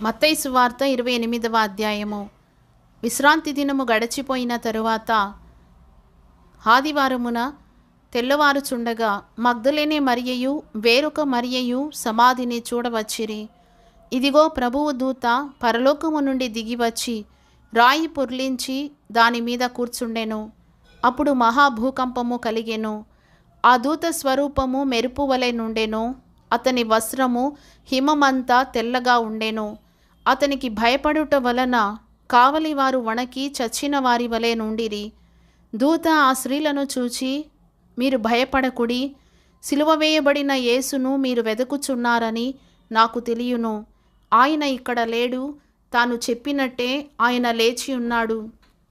మత్తై సువార్త ఇరవై ఎనిమిదవ అధ్యాయము. విశ్రాంతి దినము గడిచిపోయిన తరువాత ఆదివారమున తెల్లవారుచుండగా మగ్ధులేనే మరియయు వేరొక మరియయు సమాధిని చూడవచ్చిరి. ఇదిగో ప్రభువు దూత పరలోకము నుండి దిగివచ్చి రాయి పొర్లించి దాని మీద కూర్చుండెను. అప్పుడు మహాభూకంపము కలిగెను. ఆ దూత స్వరూపము మెరుపు వలె నుండెను. అతని వస్త్రము హిమమంతా తెల్లగా ఉండెను. అతనికి భయపడుట వలన కావలివారు వణకి చచ్చిన వారి వలె నుండిరి. దూత ఆ స్త్రీలను చూచి మీరు భయపడకుడి. సిలువ వేయబడిన యేసును మీరు వెదకుచున్నారని నాకు తెలియను. ఆయన ఇక్కడ లేడు. తాను చెప్పినట్టే ఆయన లేచి ఉన్నాడు.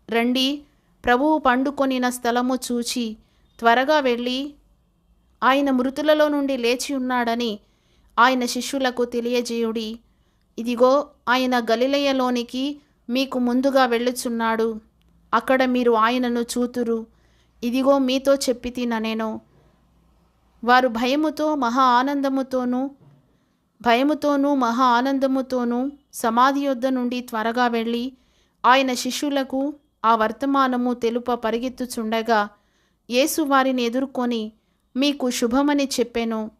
రండి. ప్రభువు పండుకొనిన స్థలము చూచి త్వరగా వెళ్ళి ఆయన మృతులలో నుండి లేచి ఉన్నాడని ఆయన శిష్యులకు తెలియజేయుడి. ఇదిగో ఆయన గలిలయలోనికి మీకు ముందుగా వెళ్ళుచున్నాడు. అక్కడ మీరు ఆయనను చూతురు. ఇదిగో మీతో చెప్పి తిననేను వారు భయముతో మహా ఆనందముతోనూ భయముతోనూ మహా ఆనందముతోనూ సమాధి యొద్ద నుండి త్వరగా వెళ్ళి ఆయన శిష్యులకు ఆ వర్తమానము తెలుప పరిగెత్తుచుండగా యేసు వారిని ఎదుర్కొని మీకు శుభమని చెప్పాను.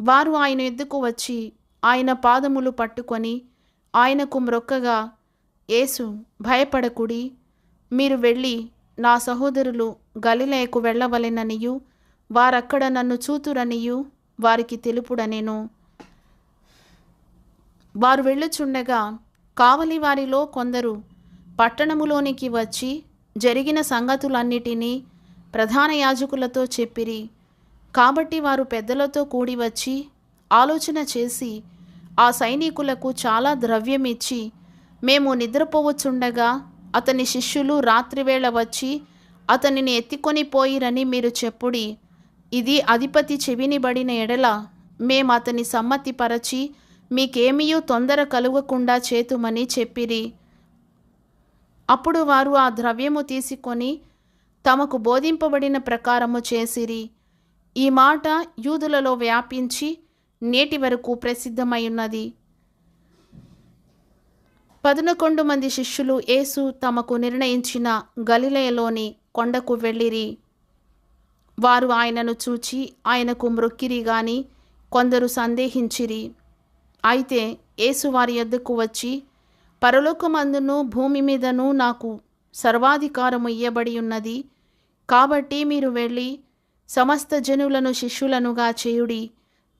వారు ఆయన ఎద్దుకు వచ్చి ఆయన పాదములు పట్టుకొని ఆయనకు మ్రొక్కగా యేసు భయపడకుడి. మీరు వెళ్ళి నా సహోదరులు గలిలయకు వెళ్ళవలెననియు. వారక్కడ నన్ను చూతురనియు. వారికి తెలుపుడనేను. వారు వెళ్ళుచుండగా కావలి వారిలో కొందరు పట్టణములోనికి వచ్చి జరిగిన సంగతులన్నిటినీ ప్రధాన యాజకులతో చెప్పిరి. కాబట్టి వారు పెద్దలతో కూడి వచ్చి ఆలోచన చేసి ఆ సైనికులకు చాలా ద్రవ్యం ఇచ్చి మేము నిద్రపోవచ్చుండగా అతని శిష్యులు రాత్రివేళ వచ్చి అతనిని ఎత్తుకొని పోయిరని మీరు చెప్పుడి. ఇది అధిపతి చెవినిబడిన ఎడల మేము అతని సమ్మతిపరచి మీకేమీయూ తొందర కలుగకుండా చేతుమని చెప్పిరి. అప్పుడు వారు ఆ ద్రవ్యము తీసుకొని తమకు బోధింపబడిన ప్రకారము చేసిరి. ఈ మాట యూదులలో వ్యాపించి నేటి వరకు ప్రసిద్ధమై ఉన్నది. పదనకొండు మంది శిష్యులు యేసు తమకు నిర్ణయించిన గలిలయలోని కొండకు వెళ్ళిరి. వారు ఆయనను చూచి ఆయనకు మ్రొక్కిరి గాని కొందరు సందేహించిరి. అయితే యేసు వారి యొద్దకు వచ్చి పరలోకమందును భూమి మీదను నాకు సర్వాధికారము ఇయ్యబడి ఉన్నది. కాబట్టి మీరు వెళ్ళి సమస్త జనులను శిష్యులనుగా చేయుడి.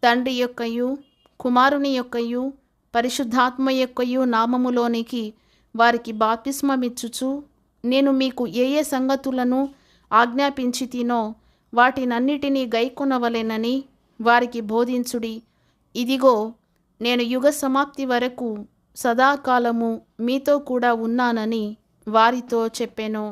తండ్రి యొక్కయు కుమారుని యొక్కయు పరిశుద్ధాత్మ యొక్కయు నామములోనికి వారికి బాప్తిస్మమిచ్చుచు నేను మీకు ఏ ఏ సంగతులను ఆజ్ఞాపించి తినో వాటినన్నిటినీ గైకొనవలెనని వారికి బోధించుడి. ఇదిగో నేను యుగ సమాప్తి వరకు సదాకాలము మీతో కూడా ఉన్నానని వారితో చెప్పెను.